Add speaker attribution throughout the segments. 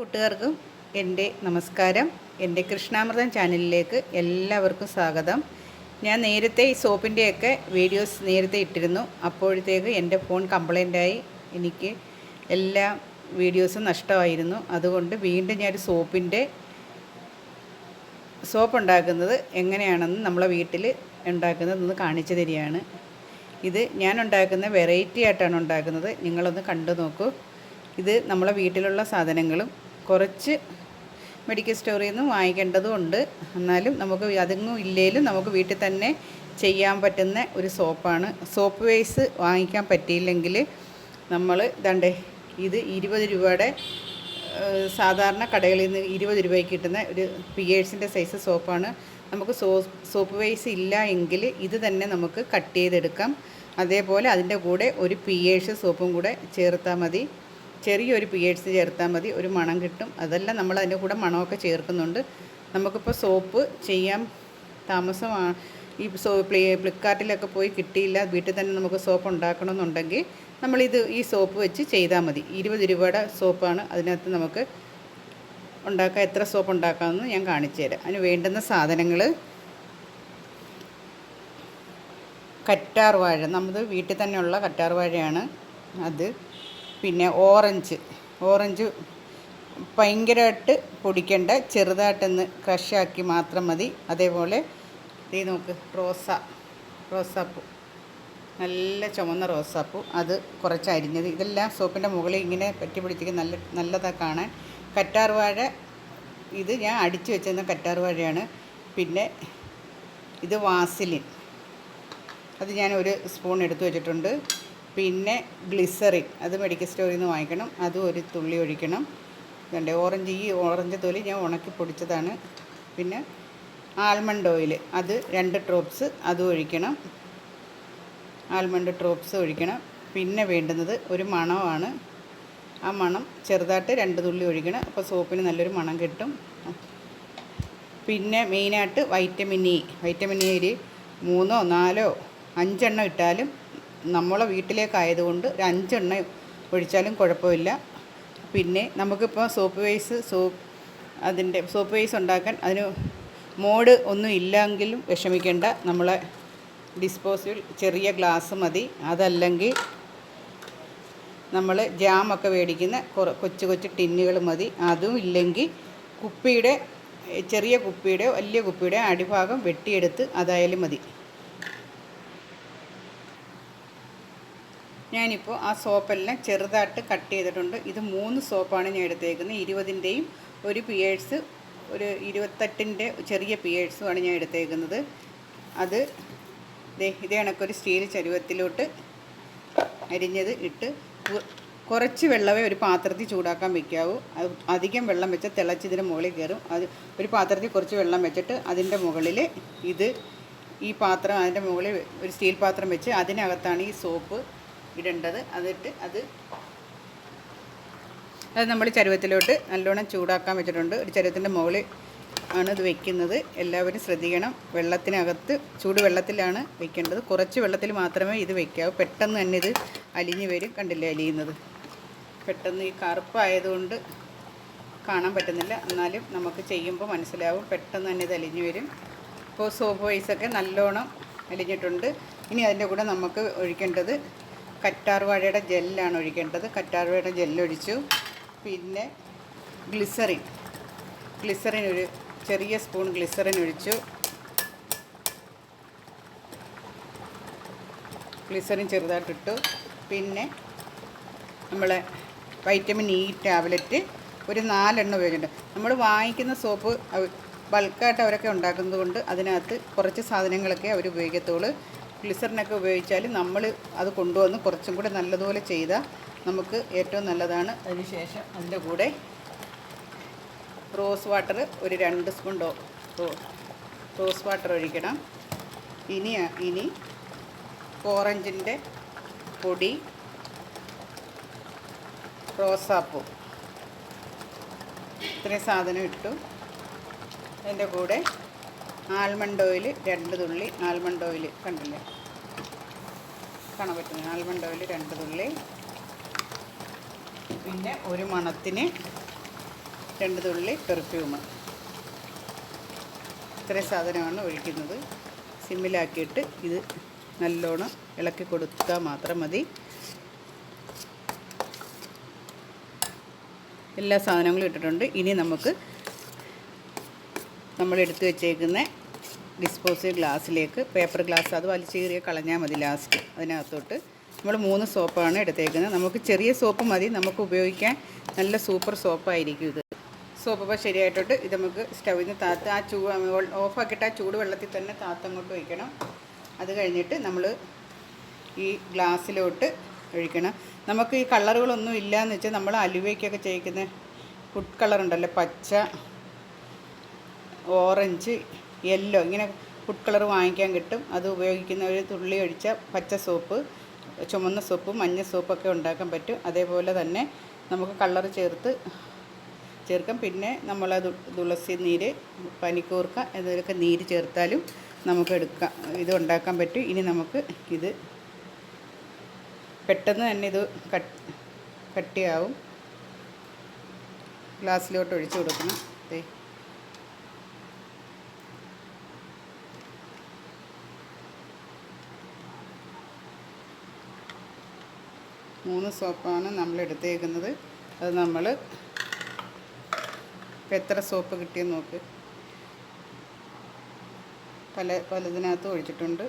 Speaker 1: കൂട്ടുകാർക്കും എന്റെ നമസ്കാരം. എന്റെ കൃഷ്ണാമൃതം ചാനലിലേക്ക് എല്ലാവർക്കും സ്വാഗതം. ഞാൻ നേരത്തെ ഈ സോപ്പിന്റെയൊക്കെ വീഡിയോസ് നേരത്തെ ഇട്ടിരുന്നു. അപ്പോഴത്തേക്ക് എന്റെ ഫോൺ കംപ്ലൈന്റായി. എനിക്ക് എല്ലാ വീഡിയോസും നഷ്ടമായിരുന്നു. അതുകൊണ്ട് വീണ്ടും ഞാനൊരു സോപ്പിന്റെ സോപ്പ് ഉണ്ടാക്കുന്നത് എങ്ങനെയാണെന്ന് നമ്മളെ വീട്ടിൽ ഉണ്ടാക്കുന്നതെന്ന് കാണിച്ചു തരികയാണ്. ഇത് ഞാൻ ഉണ്ടാക്കുന്ന വെറൈറ്റി ആയിട്ടാണ് ഉണ്ടാക്കുന്നത്. നിങ്ങളൊന്ന് കണ്ടു നോക്കൂ. ഇത് നമ്മളെ വീട്ടിലുള്ള സാധനങ്ങളും കുറച്ച് മെഡിക്കൽ സ്റ്റോറിൽ നിന്ന് വാങ്ങിക്കേണ്ടതും ഉണ്ട്. എന്നാലും നമുക്ക് അതൊന്നും ഇല്ലേലും നമുക്ക് വീട്ടിൽ തന്നെ ചെയ്യാൻ പറ്റുന്ന ഒരു സോപ്പാണ്. സോപ്പ് വേസ് വാങ്ങിക്കാൻ പറ്റിയില്ലെങ്കിൽ നമ്മൾ ഇതാണ്ടേ ഇത് ഇരുപത് രൂപയുടെ സാധാരണ കടകളിൽ നിന്ന് ഇരുപത് രൂപയ്ക്ക് കിട്ടുന്ന ഒരു പിയേഴ്സിന്റെ സൈസ് സോപ്പാണ്. നമുക്ക് സോ സോപ്പ് വേസ് ഇല്ല എങ്കിൽ ഇത് തന്നെ നമുക്ക് കട്ട് ചെയ്തെടുക്കാം. അതേപോലെ അതിന്റെ കൂടെ ഒരു പിയേഴ്സ് സോപ്പും കൂടെ ചേർത്താൽ മതി. ചെറിയൊരു പി പിയേഴ്സ് ചേർത്താൽ മതി ഒരു മണം കിട്ടും. അതെല്ലാം നമ്മൾ അതിന്റെ കൂടെ മണമൊക്കെ ചേർക്കുന്നുണ്ട്. നമുക്കിപ്പോൾ സോപ്പ് ചെയ്യാൻ താമസമാണ് ഈ സോ പ്ലേ ഫ്ലിപ്കാർട്ടിലൊക്കെ പോയി കിട്ടിയില്ല വീട്ടിൽ തന്നെ നമുക്ക് സോപ്പ് ഉണ്ടാക്കണമെന്നുണ്ടെങ്കിൽ നമ്മളിത് ഈ സോപ്പ് വെച്ച് ചെയ്താൽ മതി. ഇരുപത് രൂപയുടെ സോപ്പാണ് അതിനകത്ത് നമുക്ക് ഉണ്ടാക്കാൻ എത്ര സോപ്പ് ഉണ്ടാക്കാമെന്ന് ഞാൻ കാണിച്ചു തരാം. അതിന് വേണ്ടുന്ന സാധനങ്ങൾ. കറ്റാർ വാഴ. നമ്മൾ വീട്ടിൽ തന്നെയുള്ള കറ്റാർ വാഴയാണ് അത്. പിന്നെ ഓറഞ്ച്. ഓറഞ്ച് ഭയങ്കരമായിട്ട് പൊടിക്കേണ്ട ചെറുതായിട്ടൊന്ന് ക്രഷാക്കി മാത്രം മതി. അതേപോലെ ഈ നോക്ക് റോസ റോസാപ്പൂ. നല്ല ചുമന്ന റോസാപ്പൂ. അത് കുറച്ച് അരിഞ്ഞത്. ഇതെല്ലാം സോപ്പിന്റെ മുകളിൽ ഇങ്ങനെ പറ്റി പിടിച്ചിട്ട് നല്ല നല്ലതാണ് കാണാൻ. കറ്റാർ വാഴ ഇത് ഞാൻ അടിച്ചു വെച്ചിരുന്ന കറ്റാർവാഴയാണ് പിന്നെ ഇത് വാസിലിൻ. അത് ഞാൻ ഒരു സ്പൂൺ എടുത്തു വെച്ചിട്ടുണ്ട്. പിന്നെ ഗ്ലിസറിൻ അത് മെഡിക്കൽ സ്റ്റോറിൽ നിന്ന് വാങ്ങിക്കണം. അതും ഒരു തുള്ളി ഒഴിക്കണം. ഇതുണ്ട്. ഓറഞ്ച് ഈ ഓറഞ്ച് തൊലി ഞാൻ ഉണക്കി പൊടിച്ചതാണ്. പിന്നെ ആൽമണ്ട് ഓയിൽ അത് രണ്ട് ഡ്രോപ്സ് അതും ഒഴിക്കണം. ആൽമണ്ട് ഡ്രോപ്സ് ഒഴിക്കണം. പിന്നെ വേണ്ടുന്നത് ഒരു മണമാണ്. ആ മണം ചെറുതായിട്ട് രണ്ട് തുള്ളി ഒഴിക്കണം. അപ്പോൾ സോപ്പിന് നല്ലൊരു മണം കിട്ടും. പിന്നെ മെയിനായിട്ട് വൈറ്റമിൻ ഇ വൈറ്റമിൻ ഇ ഒരു മൂന്നോ നാലോ അഞ്ചെണ്ണം ഇട്ടാലും നമ്മളെ വീട്ടിലേക്കായതുകൊണ്ട് ഒരു അഞ്ചെണ്ണ ഒഴിച്ചാലും കുഴപ്പമില്ല. പിന്നെ നമുക്കിപ്പോൾ സോപ്പ് വേസ് സോപ്പ് അതിന്റെ സോപ്പ് വേസ് ഉണ്ടാക്കാൻ അതിന് മോഡ് ഒന്നും ഇല്ലെങ്കിലും വിഷമിക്കേണ്ട. നമ്മളെ ഡിസ്പോസിബിൾ ചെറിയ ഗ്ലാസ് മതി. അതല്ലെങ്കിൽ നമ്മൾ ജാമൊക്കെ മേടിക്കുന്ന കൊച്ചു കൊച്ചു ടിന്നുകൾ മതി. അതും ഇല്ലെങ്കിൽ കുപ്പിയുടെ ചെറിയ കുപ്പിയുടെ വലിയ കുപ്പിയുടെ അടിഭാഗം വെട്ടിയെടുത്ത് അതായാലും മതി. ഞാനിപ്പോൾ ആ സോപ്പെല്ലാം ചെറുതായിട്ട് കട്ട് ചെയ്തിട്ടുണ്ട്. ഇത് മൂന്ന് സോപ്പാണ് ഞാൻ എടുത്തേക്കുന്നത്. ഇരുപതിന്റെയും ഒരു പിയേഴ്സ് ഒരു ഇരുപത്തെട്ടിന്റെ ചെറിയ പിയേഴ്സുമാണ് ഞാൻ എടുത്തേക്കുന്നത്. അത് ഇതേ കണക്കൊരു സ്റ്റീൽ ചരുവത്തിലോട്ട് അരിഞ്ഞത് ഇട്ട് കുറച്ച് വെള്ളമേ ഒരു പാത്രത്തിൽ ചൂടാക്കാൻ വെക്കാവൂ. അത് അധികം വെള്ളം വെച്ചാൽ തിളച്ചിതിന്റെ മുകളിൽ കയറും അത് ഒരു പാത്രത്തിൽ കുറച്ച് വെള്ളം വെച്ചിട്ട് അതിന്റെ മുകളിൽ ഇത് ഈ പാത്രം അതിന്റെ മുകളിൽ ഒരു സ്റ്റീൽ പാത്രം വെച്ച് അതിനകത്താണ് ഈ സോപ്പ് ഇടേണ്ടത്. അതിട്ട് അത് അത് നമ്മൾ ചരുവത്തിലോട്ട് നല്ലോണം ചൂടാക്കാൻ വെച്ചിട്ടുണ്ട്. ഒരു ചരുവത്തിന്റെ മുകളിൽ ആണ് ഇത് വെക്കുന്നത്. എല്ലാവരും ശ്രദ്ധിക്കണം. വെള്ളത്തിനകത്ത് ചൂടുവെള്ളത്തിലാണ് വെക്കേണ്ടത്. കുറച്ച് വെള്ളത്തിൽ മാത്രമേ ഇത് വെക്കാവൂ. പെട്ടെന്ന് തന്നെ ഇത് അലിഞ്ഞ് വരും. കണ്ടില്ലേ അലിയുന്നത്? പെട്ടെന്ന് ഈ കറുപ്പായതുകൊണ്ട് കാണാൻ പറ്റുന്നില്ല. എന്നാലും നമുക്ക് ചെയ്യുമ്പോൾ മനസ്സിലാവും. പെട്ടെന്ന് തന്നെ ഇത് അലിഞ്ഞ് വരും. ഇപ്പോൾ സോപ്പ് വൈസൊക്കെ നല്ലോണം അലിഞ്ഞിട്ടുണ്ട്. ഇനി അതിന്റെ കൂടെ നമുക്ക് ഒഴിക്കേണ്ടത് കറ്റാർ വാഴയുടെ ജെല്ലാണ് ഒഴിക്കേണ്ടത്. കറ്റാർവാഴയുടെ ജെല്ലൊഴിച്ചു. പിന്നെ ഗ്ലിസറിൻ. ഗ്ലിസറിൻ ഒരു ചെറിയ സ്പൂൺ ഗ്ലിസറിൻ ഒഴിച്ചു. ഗ്ലിസറിൻ ചെറുതായിട്ടിട്ടു. പിന്നെ നമ്മളെ വൈറ്റമിൻ ഇ ടാബ്ലറ്റ് ഒരു നാലെണ്ണം ഉപയോഗിക്കുന്നുണ്ട് നമ്മൾ വാങ്ങിക്കുന്ന സോപ്പ് ബൾക്കായിട്ട് അവരൊക്കെ ഉണ്ടാക്കുന്നത് കൊണ്ട് അതിനകത്ത് കുറച്ച് സാധനങ്ങളൊക്കെ അവർ ഉപയോഗിക്കത്തുള്ളൂ. ഗ്ലിസറിനൊക്കെ ഉപയോഗിച്ചാൽ നമ്മൾ അത് കൊണ്ടുവന്ന് കുറച്ചും കൂടെ നല്ലതുപോലെ ചെയ്താൽ നമുക്ക് ഏറ്റവും നല്ലതാണ്. അതിനുശേഷം അതിന്റെ കൂടെ റോസ് വാട്ടർ ഒരു രണ്ട് സ്പൂൺ റോസ് വാട്ടർ ഒഴിക്കണം. ഇനി ഇനി ഓറഞ്ചിന്റെ പൊടി റോസാപ്പൂ. ഇത്രയും സാധനം ഇട്ടു. അതിന്റെ കൂടെ ആൽമണ്ട് ഓയിൽ രണ്ട് തുള്ളി. ആൽമണ്ട് ഓയിൽ കണ്ടില്ലേ? കാണാൻ പറ്റുന്നത്. ആൽമണ്ട് ഓയിൽ രണ്ട് തുള്ളി. പിന്നെ ഒരു മണത്തിന് രണ്ട് തുള്ളി പെർഫ്യൂം ഇത്രയും സാധനമാണ് ഒഴിക്കുന്നത്. സിമ്മിലാക്കിയിട്ട് ഇത് നല്ലോണം ഇളക്കി കൊടുത്താൽ മാത്രം മതി. എല്ലാ സാധനങ്ങളും ഇട്ടിട്ടുണ്ട്. ഇനി നമുക്ക് നമ്മൾ എടുത്തു വെച്ചേക്കുന്ന ഡിസ്പോസീവ് ഗ്ലാസ്സിലേക്ക് പേപ്പർ ഗ്ലാസ് അത് വലിച്ചേറിയ കളഞ്ഞാൽ മതി ലാസ്റ്റ് അതിനകത്തോട്ട്. നമ്മൾ മൂന്ന് സോപ്പാണ് എടുത്തേക്കുന്നത്. നമുക്ക് ചെറിയ സോപ്പ് മതി. നമുക്ക് ഉപയോഗിക്കാൻ നല്ല സൂപ്പർ സോപ്പായിരിക്കും ഇത്. സോപ്പ് അപ്പോൾ ശരിയായിട്ടോട്ട് ഇത് നമുക്ക് സ്റ്റൗവിൽ നിന്ന് താത്ത് ആ ചൂ ഓഫാക്കിയിട്ട് ആ ചൂട് വെള്ളത്തിൽ തന്നെ താത്തങ്ങോട്ട് വയ്ക്കണം അത് കഴിഞ്ഞിട്ട് നമ്മൾ ഈ ഗ്ലാസ്സിലോട്ട് ഒഴിക്കണം. നമുക്ക് ഈ കളറുകളൊന്നും ഇല്ലയെന്ന് വെച്ചാൽ നമ്മൾ അലുവയ്ക്കൊക്കെ ചെയ്യിക്കുന്ന ഫുഡ് കളറുണ്ടല്ലോ. പച്ച ഓറഞ്ച് യെല്ലോ ഇങ്ങനെ ഫുഡ് കളർ വാങ്ങിക്കാൻ കിട്ടും. അത് ഉപയോഗിക്കുന്ന ഒരു തുള്ളി ഒഴിച്ച പച്ച സോപ്പ് ചുമന്ന സോപ്പ് മഞ്ഞ സോപ്പൊക്കെ ഉണ്ടാക്കാൻ പറ്റും. അതേപോലെ തന്നെ നമുക്ക് കളർ ചേർത്ത് ചേർക്കാം. പിന്നെ നമ്മൾ തുളസി നീര് പനിക്കൂർക്ക ഇതിലൊക്കെ നീര് ചേർത്താലും നമുക്ക് എടുക്കാം ഇത് ഉണ്ടാക്കാൻ പറ്റും. ഇനി നമുക്ക് ഇത് പെട്ടെന്ന് തന്നെ ഇത് കട്ട് കട്ടിയാവും. ഗ്ലാസ്സിലോട്ട് ഒഴിച്ചു കൊടുക്കണം. മൂന്ന് സോപ്പാണ് നമ്മൾ എടുത്തേക്കുന്നത് അത് നമ്മൾ എത്ര സോപ്പ് കിട്ടിയെന്ന് നോക്ക്. പല പലതിനകത്ത് ഒഴിച്ചിട്ടുണ്ട്.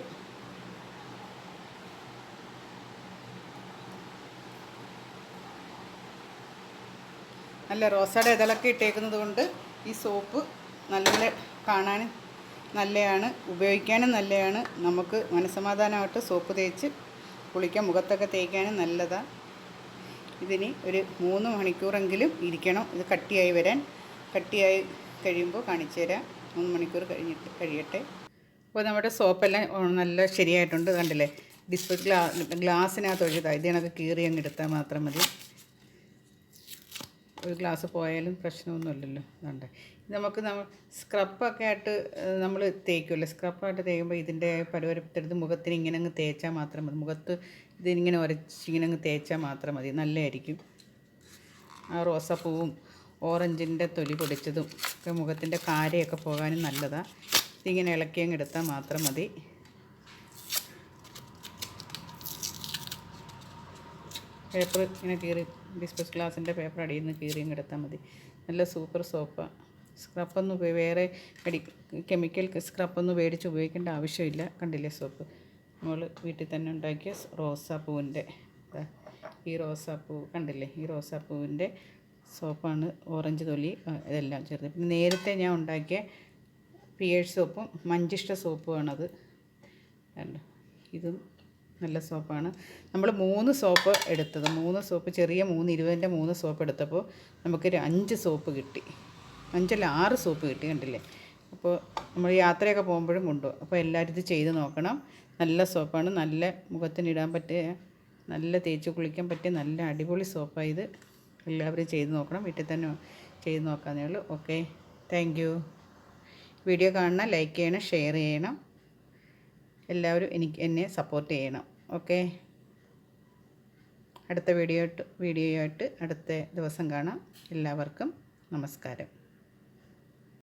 Speaker 1: നല്ല റോസയുടെ ഇതളൊക്കെ ഇട്ടേക്കുന്നത് കൊണ്ട് ഈ സോപ്പ് നല്ല കാണാനും നല്ലതാണ് ഉപയോഗിക്കാനും നല്ലതാണ് നമുക്ക് മനസ്സമാധാനമായിട്ട് സോപ്പ് തേച്ച് കുളിക്കാൻ മുഖത്തൊക്കെ തേക്കാനും നല്ലതാണ് ഇതിന് ഒരു മൂന്ന് മണിക്കൂറെങ്കിലും ഇരിക്കണം. ഇത് കട്ടിയായി വരാൻ. കട്ടിയായി കഴിയുമ്പോൾ കാണിച്ചു തരാം. മൂന്ന് മണിക്കൂർ കഴിഞ്ഞിട്ട് കഴിയട്ടെ. അപ്പോൾ നമ്മുടെ സോപ്പെല്ലാം നല്ല ശരിയായിട്ടുണ്ട്. കണ്ടില്ലേ? ഡിസ്പ്ലേ ഗ്ലാ ഗ്ലാസ്സിനകത്ത് ഒഴിച്ചതാണ് ഇത് കീറി അങ്ങ് എടുത്താൽ മാത്രം മതി. ഒരു ഗ്ലാസ് പോയാലും പ്രശ്നമൊന്നുമില്ലല്ലോ. അതുകൊണ്ട് നമുക്ക് നമ്മൾ സ്ക്രബൊക്കെ ആയിട്ട് നമ്മൾ തേക്കുമല്ലോ. സ്ക്രബായിട്ട് തേക്കുമ്പോൾ ഇതിന്റെ പലവരത്തെടുത്ത് മുഖത്തിന് ഇങ്ങനെ അങ്ങ് തേച്ചാൽ മാത്രം മതി. മുഖത്ത് ഇതിങ്ങനെ ഉരച്ച് ഇങ്ങനെ അങ്ങ് തേച്ചാൽ മാത്രം മതി. നല്ലതായിരിക്കും. ആ റോസാപ്പൂവും ഓറഞ്ചിന്റെ തൊലി പൊടിച്ചതും ഒക്കെ മുഖത്തിന്റെ കാരയൊക്കെ പോകാനും നല്ലതാണ് ഇതിങ്ങനെ ഇളക്കിയങ്ങ് എടുത്താൽ മാത്രം മതി. പേപ്പർ ഇങ്ങനെ കീറി ഡിസ്പോസ് ഗ്ലാസിന്റെ പേപ്പർ അടിയിൽ നിന്ന് കീറി കിടത്താൽ മതി. നല്ല സൂപ്പർ സോപ്പ് സ്ക്രബൊന്നും വേറെ മെഡി കെമിക്കൽ സ്ക്രബൊന്നും മേടിച്ച് ഉപയോഗിക്കേണ്ട ആവശ്യമില്ല. കണ്ടില്ലേ സോപ്പ് നമ്മൾ വീട്ടിൽ തന്നെ ഉണ്ടാക്കിയ റോസാപ്പൂവിന്റെ ഈ റോസാപ്പൂ കണ്ടില്ലേ? ഈ റോസാപ്പൂവിന്റെ സോപ്പാണ് ഓറഞ്ച് തൊലി ഇതെല്ലാം ചേർത്ത് പിന്നെ നേരത്തെ ഞാൻ ഉണ്ടാക്കിയ പിയേഴ്സ് സോപ്പും മഞ്ചിഷ്ട സോപ്പുമാണത് ഇതും നല്ല സോപ്പാണ്. നമ്മൾ മൂന്ന് സോപ്പ് എടുത്തത്. മൂന്ന് സോപ്പ് ചെറിയ മൂന്ന് ഇരുപതിന്റെ മൂന്ന് സോപ്പ് എടുത്തപ്പോൾ നമുക്കൊരു അഞ്ച് സോപ്പ് കിട്ടി. അഞ്ചല്ല ആറ് സോപ്പ് കിട്ടി കണ്ടില്ലേ? അപ്പോൾ നമ്മൾ യാത്രയൊക്കെ പോകുമ്പോഴും കൊണ്ടുപോകും. അപ്പോൾ എല്ലാവരും ഇത് ചെയ്ത് നോക്കണം. നല്ല സോപ്പാണ്. നല്ല മുഖത്തിനിടാൻ പറ്റിയ നല്ല തേച്ച് കുളിക്കാൻ പറ്റിയ നല്ല അടിപൊളി സോപ്പായത് എല്ലാവരും ചെയ്ത് നോക്കണം. വീട്ടിൽ തന്നെ ചെയ്ത് നോക്കാന്നേ ഉള്ളൂ. ഓക്കെ. താങ്ക് വീഡിയോ കാണണം ലൈക്ക് ചെയ്യണം ഷെയർ ചെയ്യണം. എല്ലാവരും എനിക്ക് എന്നെ സപ്പോർട്ട് ചെയ്യണം. ഓക്കെ. അടുത്ത വീഡിയോ വീഡിയോ ആയിട്ട് അടുത്ത ദിവസം കാണാം. എല്ലാവർക്കും നമസ്കാരം.